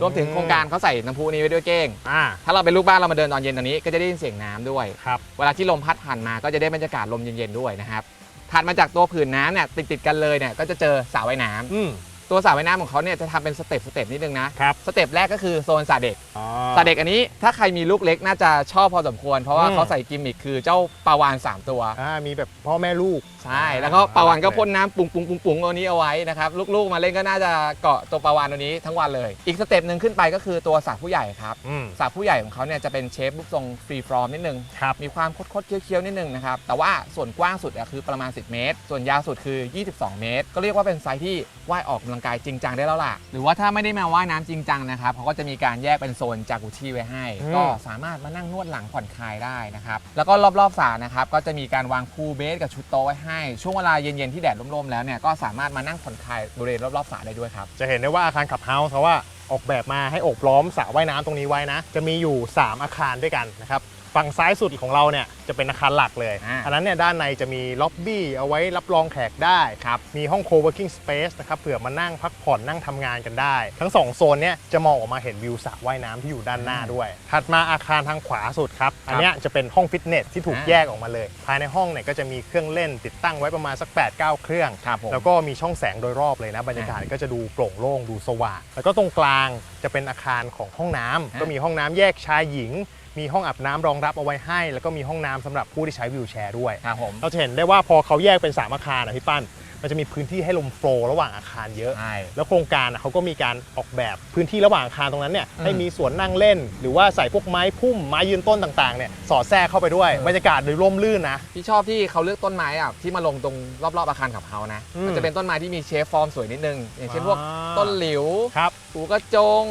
รวมถึงโครงการเขาใส่น้ำพุนี้ไว้ด้วยเก้ง อ่า ถ้าเราเป็นลูกบ้านเรามาเดินตอนเย็นตอนนี้ก็จะได้ยินเสียงน้ำด้วย ครับ เวลาที่ลมพัดผ่านมาก็จะได้บรรยากาศลมเย็นๆด้วยนะครับถัดมาจากตัวผืนน้ำเนี่ยติดๆกันเลยเนี่ยก็จะเจอสระว่ายน้ำ อืม ตัวสระว่ายน้ำของเขาเนี่ยจะทำเป็นสเต็ปสเต็ปนิดนึงนะครับ สเต็ปแรกก็คือโซนสระเด็กอ๋อ สระเด็กอันนี้ถ้าใครมีลูกเล็กน่าจะชอบพอสมควร เพราะว่าอืม เขาใส่กิมมิคคือเจ้าปลาวานสามตัว อ่ามีแบบพ่อแม่ลูก ใช่ แล้วก็ปลาวานก็พ่นน้ำปุ้งปุ้งปุ้งปุ้งตัวนี้เอาไว้นะครับ ลูกๆมาเล่นก็น่าจะเกาะตัวปลาวานตัวนี้ทั้งวันเลย อีกสเต็ปหนึ่งขึ้นไปก็คือตัวสระผู้ใหญ่ครับ อืม สระผู้ใหญ่ของเขาเนี่ยจะเป็นเชฟรูปทรงฟรีฟรอมนิดนึง ครับ มีความคดๆเคี้ยวๆนิดนึงนะครับ แต่ว่าส่วนกว้างสุดอะคือประมาณ 10 เมตร ส่วนยาวสุดคือ 22 เมตร ก็เรียกว่าเป็นไซส์ที่ว่ายออกกำลังกายจริงจังได้แล้วล่ะ หรือว่าถ้าไม่ได้มาว่ายน้ำจริงจังนะครับเขาก็จะมีการแยกเป็นโซนจากุชิไว้ให้ อืม ก็สามารถมานั่งนวดหลังผ่อนคลายได้นะครับ แล้วก็รอบๆสระนะครับ ก็จะมีการวางพูลเบสกับชุดโต๊ะไว้ให้ ช่วงเวลาเย็นๆที่แดดร่มๆแล้วเนี่ยก็สามารถมานั่งผ่อนคลายบริเวณรอบๆสระได้ด้วยครับ จะเห็นได้ว่าอาคารขับเฮาส์เขาว่าออกแบบมาให้โอบล้อมสระว่ายน้ำตรงนี้ไว้นะ จะมีอยู่ 3 อาคารด้วยกันนะครับ ฝั่งซ้ายสุดของเราเนี่ยจะเป็นอาคารหลักเลย อ่า อันนั้นเนี่ยด้านในจะมีล็อบบี้เอาไว้รับรองแขกได้ ครับ มีห้อง co-working space นะครับเผื่อมานั่งพักผ่อนนั่งทำงานกันได้ ทั้ง 2 โซนเนี่ยจะมองออกมาเห็นวิวสระว่ายน้ำที่อยู่ด้านหน้าด้วย ถัดมาอาคารทางขวาสุดครับ อันเนี้ยจะเป็นห้องฟิตเนสที่ถูกอ่า แยกออกมาเลย ภายในห้องเนี่ยก็จะมีเครื่องเล่นติดตั้งไว้ประมาณสัก 8-9 เครื่อง ครับผม แล้วก็มีช่องแสงโดยรอบเลยนะ บรรยากาศก็จะดูโปร่งโล่งดูสว่าง แล้วก็ตรงกลางจะเป็นอาคารของห้องน้ำอ่าก็มีห้องน้ำแยกชายหญิง มีห้องอาบน้ำรองรับเอาไว้ให้ แล้วก็มีห้องน้ำสำหรับผู้ที่ใช้วิวแชร์ด้วย ครับผม เราจะเห็นได้ว่าพอเขาแยกเป็นสามอาคารนะพี่ปั้น มันจะมีพื้นที่ให้ลมโฟลว์ระหว่างอาคารเยอะ ใช่ แล้วโครงการอะเขาก็มีการออกแบบพื้นที่ระหว่างอาคารตรงนั้นเนี่ยอืมให้มีสวนนั่งเล่น หรือว่าใส่พวกไม้พุ่มไม้ยืนต้นต่างๆเนี่ยสอดแทรกเข้าไปด้วยเออ บรรยากาศโดยร่มรื่นนะที่ชอบที่เขาเลือกต้นไม้อะที่มาลงตรงรอบๆอาคารขับเฮานะ อืมมันจะเป็นต้นไม้ที่มีเชฟฟอร์มสวยนิดนึง อย่างเช่นพวกอ่า ต้นหลิวครับหูกระจง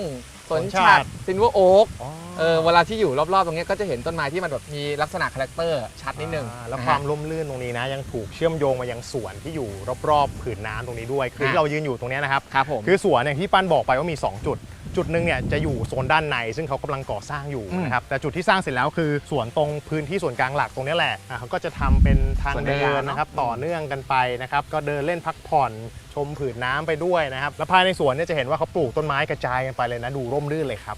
สนสนฉัฉัดดซินเวอร์โอ๊กอ๋อเออเวลาที่อยู่รอบๆ ตรงเนี้ยก็จะเห็นต้นไม้ที่มันแบบมีลักษณะคาแรคเตอร์ชัดนิดนึงอ่าแล้วนะควาฮะมร่มรื่นตรงนี้นะ ยังถูกเชื่อมโยงมายังสวนที่อยู่รอบๆผืนน้ำตรงนี้ด้วย คืออะที่เรายืนอยู่ตรงเนี้ยนะครับครับผมคือสวนอย่างที่ปั้นบอกไปว่ามี 2 จุด จุดหนึ่งเนี่ยจะอยู่โซนด้านใน ซึ่งเขากำลังก่อสร้างอยู่นะครับแต่จุดที่สร้างเสร็จแล้วคือส่วนตรงพื้นที่ส่วนกลางหลักตรงนี้แหละอะเขาก็จะทำเป็นทางส่เดินนะนะครับต่อเนื่องกันไปนะครับก็เดินเล่นพักผ่อนชมผืนน้ำไปด้วยนะครับแล้วภายในสวนเนี่ยจะเห็นว่าเขาปลูกต้นไม้กระจายกันไปเลยนะดูร่มรื่นเลยครับ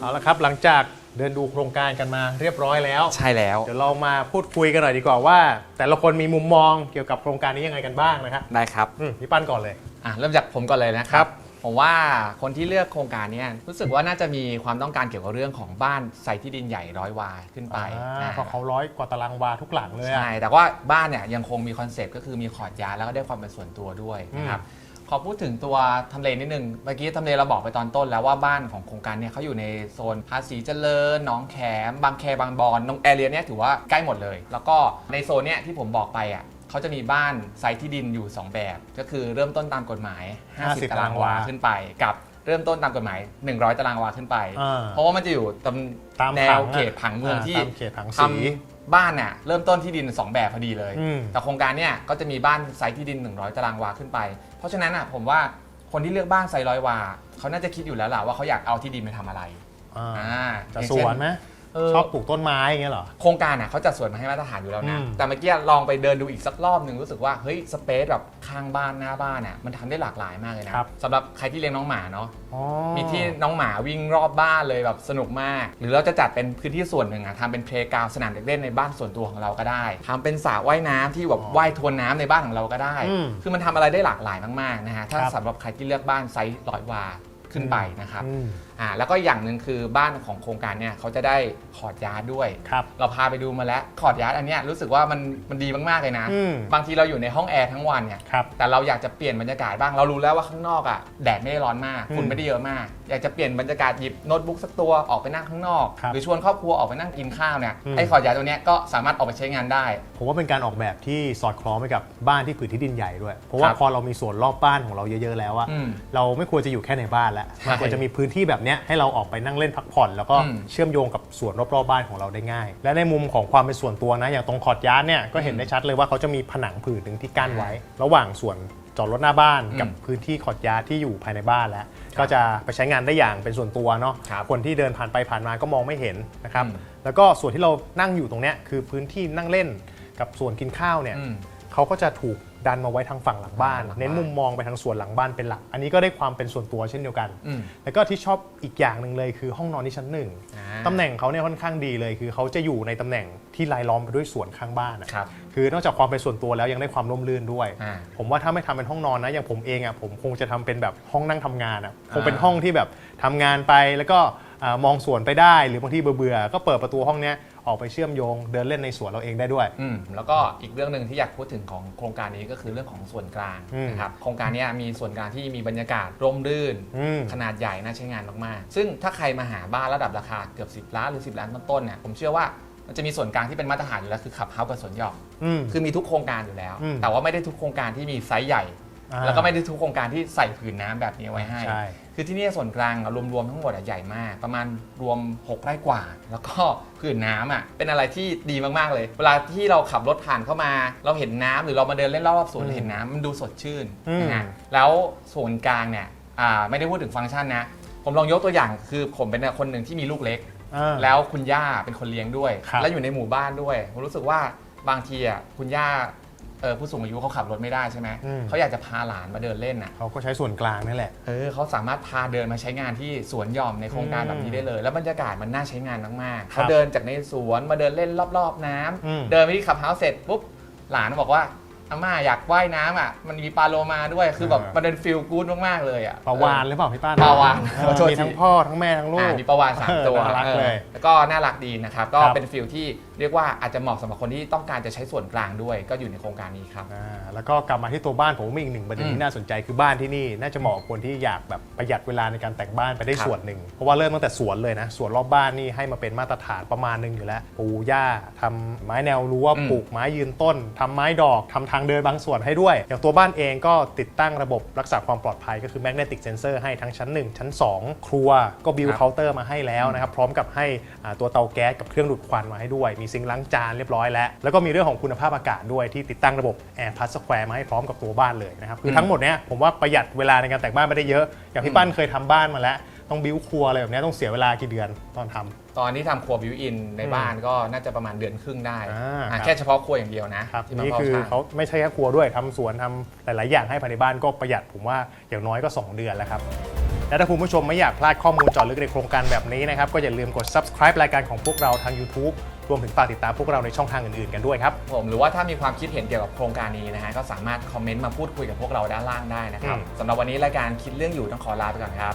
เอาละครับหลังจาก เดินดูโครงการกันมาเรียบร้อยแล้ว ใช่แล้ว เดี๋ยวเรามาพูดคุยกันหน่อยดีกว่าว่า แต่ละคนมีมุมมองเกี่ยวกับโครงการนี้ยังไงกันบ้างนะครับได้ครับ อืมพี่ปั้นก่อนเลย อะเริ่มจากผมก่อนเลยนะคครัรับ บ ผมว่าคนที่เลือกโครงการเนี้รู้สึกว่าน่าจะมีความต้องการเกี่ยวกับเรื่องของบ้านไซต์ที่ดินใหญ่ร้อยวาขึ้นไปอ่านะเพราะเขาร้อยกว่าตารางวาทุกหลังเลยอะ ใช่แต่ว่าบ้านเนี่ยยังคงมีคอนเซปต์ก็คือมีขอดยาแล้วก็ได้ความเป็นส่วนตัวด้วยนะครับ ขอพูดถึงตัวทำเลนิดนึงเมื่อกี้ทำเลเราบอกไปตอนต้นแล้วว่าบ้านของโครงการเนี่ยเขาอยู่ในโซนภาษีเจริญหนองแขม บางแคบางบอนตรงแอเรียเนี่ยถือว่าใกล้หมดเลย แล้วก็ในโซนเนี่ยที่ผมบอกไปอะเขาจะมีบ้านไซต์ที่ดินอยู่ 2 แบบ ก็คือเริ่มต้นตามกฎหมาย 50 50ตารางวาขึ้นไป กับเริ่มต้นตามกฎหมาย 100 ตารางวาขึ้นไป อ่าเพราะว่ามันจะอยู่ตามตามแนผัวงอะเขตผังเมืองที่ตามเขตผังทสีำ บ้านน่ะเริ่มต้นที่ดิน 2 แบบพอดีเลย อืม แต่โครงการเนี่ยก็จะมีบ้านไซต์ที่ดิน 100 ตารางวาขึ้นไป เพราะฉะนั้นอะผมว่าคนที่เลือกบ้านไซต์ร้อยวาเขาน่าจะคิดอยู่แล้วล่ะว่าเขาอยากเอาที่ดินไปทำอะไรอ่าอ่าจะอย่างสเช่ วนไหม เออชอบปลูกต้นไม้อย่างเงี้ยเหรอ โครงการอะเขาจัดสวนมาให้มาตรฐานอยู่แล้วนะ อืม แต่เมื่อกี้ลองไปเดินดูอีกสักรอบหนึ่งรู้สึกว่าเฮ้ยสเปซแบบข้างบ้านหน้าบ้านอะมันทำได้หลากหลายมากเลยนะครับ สำหรับใครที่เลี้ยงน้องหมาเนาะ อ๋อ มีที่น้องหมาวิ่งรอบบ้านเลยแบบสนุกมาก หรือเราจะจัดเป็นพื้นที่ส่วนหนึ่งอะทำเป็นเพลย์กราวสนามเด็กเล่นในบ้านส่วนตัวของเราก็ได้ทำเป็นสระว่ายน้ำที่แบบว่ายทวนน้ำในบ้านของเราก็ได้ อืมคือมันทำอะไรได้หลากหลายมากๆนะฮะถ้าครับ สำหรับใครที่เลือกบ้านไซส์ร้อยวาขึ้นไปนะครับ อืม อ่าแล้วก็อย่างหนึ่งคือบ้านของโครงการเนี่ยเขาจะได้คอร์ดยาร์ดด้วย ครับ เราพาไปดูมาแล้วคอร์ดยาร์ดอันเนี้ยรู้สึกว่ามันมันดีมากๆเลยนะ อืม บางทีเราอยู่ในห้องแอร์ทั้งวันเนี่ย ครับ แต่เราอยากจะเปลี่ยนบรรยากาศบ้าง เรารู้แล้วว่าข้างนอกอะแดดไม่ได้ร้อนมากอืมฝุ่นไม่ได้เยอะมาก อยากจะเปลี่ยนบรรยากาศหยิบโน้ตบุ๊กสักตัวออกไปนั่งข้างนอก ครับหรือชวนครอบครัวออกไปนั่งกินข้าวเนี่ยอืม ไอ้ขอดยาตัวเนี้ยก็สามารถออกไปใช้งานได้ ผมว่าเป็นการออกแบบที่สอดคล้องไปกับบ้านที่ผืนที่ดินใหญ่ด้วย เพราะว่าครับพอเรามีส่วนรอบบ้านของเราเยอะๆแล้วอะอืมเราไม่ควรจะอยู่แค่ในบ้านแล้วใช่ มันควรจะมีพื้นที่แบบเนี้ยให้เราออกไปนั่งเล่นพักผ่อน แล้วก็อืม เชื่อมโยงกับส่วนรอบๆบ้านของเราได้ง่าย และในมุมของความเป็นส่วนตัวนะ อย่างตรงคอร์ดยาร์ดเนี่ยก็เห็นได้ชัดเลยว่าเขาจะมีผนังผืนหนึ่งที่กั้นไว้ ระหว่างส่วนจอดรถหน้าบ้านกับอืมพื้นที่คอร์ดยาร์ดที่อยู่ภายในบ้านแล้ว ก็จะไปใช้งานได้อย่างเป็นส่วนตัวเนาะครับคนที่เดินผ่านไปผ่านมาก็มองไม่เห็นนะครับอืม แล้วก็ส่วนที่เรานั่งอยู่ตรงเนี้ยคือพื้นที่นั่งเล่นกับส่วนกินข้าวเนี่ย อืม เขาก็จะถูก ดันมาไว้ทางฝั่งหลังบ้านหลังบ้าน เน้นมุมมองไปทางส่วนหลังบ้านเป็นหลัก อันนี้ก็ได้ความเป็นส่วนตัวเช่นเดียวกันอืมแล้วก็ที่ชอบอีกอย่างหนึ่งเลยคือห้องนอนที่ชั้นหนึ่งอ่าตำแหน่งเขาเนี่ยค่อนข้างดีเลย คือเขาจะอยู่ในตำแหน่งที่รายล้อมไปด้วยสวนข้างบ้านอะครับคือนอกจากความเป็นส่วนตัวแล้วยังได้ความร่มรื่นด้วยอ่าผมว่าถ้าไม่ทำเป็นห้องนอนนะอย่างผมเองอะผมคงจะทำเป็นแบบห้องนั่งทำงานอะคงเป็นอ่าห้องที่แบบทำงานไปแล้วก็อ่ามองสวนไปได้ หรือบางทีเบื่อๆก็เปิดประตูห้องเนี้ย ออกไปเชื่อมโยง เดินเล่นในสวนเราเองได้ด้วย อืมแล้วก็อีกเรื่องหนึ่งที่อยากพูดถึงของโครงการนี้ก็คือเรื่องของส่วนกลางอืมนะครับโครงการเนี้ยมีส่วนกลางที่มีบรรยากาศร่มรื่น อืม ขนาดใหญ่น่าใช้งานมากๆ ซึ่งถ้าใครมาหาบ้านระดับราคาเกือบ 10 ล้านหรือ 10 ล้านต้นๆเนี่ยผมเชื่อว่ามันจะมีส่วนกลางที่เป็นมาตรฐานอยู่แล้วคือขับเฮาส์กับสวนหย่อมอืม คือมีทุกโครงการอยู่แล้ว อืมแต่ว่าไม่ได้ทุกโครงการที่มีไซส์ใหญ่ อ่าแล้วก็ไม่ได้ทุกโครงการที่ใส่ผืนน้ำแบบนี้ไว้ให้ ใช่ คือที่นี่ส่วนกลางอะรวมๆทั้งหมดอะใหญ่มาก ประมาณรวม 6 ไร่กว่า แล้วก็ผืนน้ำอะเป็นอะไรที่ดีมากๆเลย เวลาที่เราขับรถผ่านเข้ามา เราเห็นน้ำหรือเรามาเดินเล่นรอบๆสวนอืมเห็นน้ำมันดูสดชื่นอืม นะฮะแล้วส่วนกลางเนี่ยอ่าไม่ได้พูดถึงฟังก์ชันนะ ผมลองยกตัวอย่างคือผมเป็นคนหนึ่งที่มีลูกเล็ก อ่า แล้วคุณย่าเป็นคนเลี้ยงด้วย ครับและอยู่ในหมู่บ้านด้วย ผมรู้สึกว่าบางทีอะคุณย่า เออผู้สูงอายุเขาขับรถไม่ได้ใช่ไหมอืม เขาอยากจะพาหลานมาเดินเล่นอะเขาก็ใช้ส่วนกลางนี่แหละ เออเขาสามารถพาเดินมาใช้งานที่สวนหย่อมในโครงการอืมแบบนี้ได้เลย แล้วบรรยากาศมันน่าใช้งานมากๆครับเขาเดินจากในสวนมาเดินเล่นรอบๆน้ำอืม เดินไปที่ขับเฮาส์เสร็จปุ๊บหลานบอกว่า อาม่าอยากว่ายน้ำอะ มันมีปลาโลมาด้วยคือแบบอ่ามัมันเป็นฟิลกู๊ดมากๆเลยอะ ปลาวานหรือเปล่าพี่ป้านปลาวาฬเออขอโทษมีทั้งทีพ่อทั้งแม่ทั้งลูอ่ากมีประวานสามตัวน่ารักเลยออแล้วก็น่ารักดีนะครับ ก็ครับ เป็นฟิลที่เรียกว่าอาจจะเหมาะสำหรับคนที่ต้องการจะใช้ส่วนกลางด้วย ก็อยู่ในโครงการนี้ครับ อ่าแล้วก็กลับมาที่ตัวบ้านผมมีอีกหนึ่งประเด็นอืมที่น่าสนใจคือบ้านที่นี่น่าจะเหมาะกับคนที่อยากแบบประหยัดเวลาในการแต่งบ้านไปได้ครับส่วนหนึ่งเพราะว่าเริ่มตั้งแต่สวนเลยนะสวนรอบบ้านนี่ให้มาเป็นมาตรฐานประมาณหนึงอยู่แล้วปูหญ้าทำไม้แนวรั้วอืม ปลูกไม้ยืนต้นทำไม้ดอกทำทางเดินบางส่วนให้ด้วย อย่างตัวบ้านเองก็ติดตั้งระบบรักษาความปลอดภัยก็คือ magnetic sensor ให้ทั้งชั้น 1 ชั้น 2 ครัวก็บิวครับเคาน์เตอร์มาให้แล้วนะครับ พร้อมกับให้อ่าตัวเตาแก๊สกับเครื่องดูดควันมาให้ด้วย มีซิงค์ล้างจานเรียบร้อยแล้ว แล้วก็มีเรื่องของคุณภาพอากาศด้วยที่ติดตั้งระบบ Air Plus Square มาให้พร้อมกับตัวบ้านเลยนะครับคือทั้งหมดเนี้ยผมว่าประหยัดเวลาในการแต่งบ้านไม่ได้เยอะอย่างพี่ปั้นเคยทำบ้านมาแล้ว ต้องบิวครัวอะไรแบบเนี้ยต้องเสียเวลากี่เดือนตอนทำ ตอนที่ทำครัวบิวอินในบ้านก็น่าจะประมาณเดือนครึ่งได้อ่าอะครับ แค่เฉพาะครัวอย่างเดียวนะครับที่มานี่เฝ้าคือช่างเขาไม่ใช่แค่ครัวด้วยทำสวนทำหลาย ๆ อย่างให้ภายในบ้านก็ประหยัดผมว่าอย่างน้อยก็ 2 เดือนแล้วครับ และถ้าคุณผู้ชมไม่อยากพลาดข้อมูลเจาะลึกในโครงการแบบนี้นะครับ ก็อย่าลืมกด subscribe รายการของพวกเราทาง YouTube รวมถึงฝากติดตามพวกเราในช่องทางอื่น ๆ กันด้วยครับ ผมหรือว่าถ้ามีความคิดเห็นเกี่ยวกับโครงการนี้นะฮะก็สามารถคอมเมนต์มาพูดคุยกับพวกเราด้านล่างได้นะครับอืม สำหรับวันนี้รายการคิดเรื่องอยู่ต้องขอลาไปก่อนครับ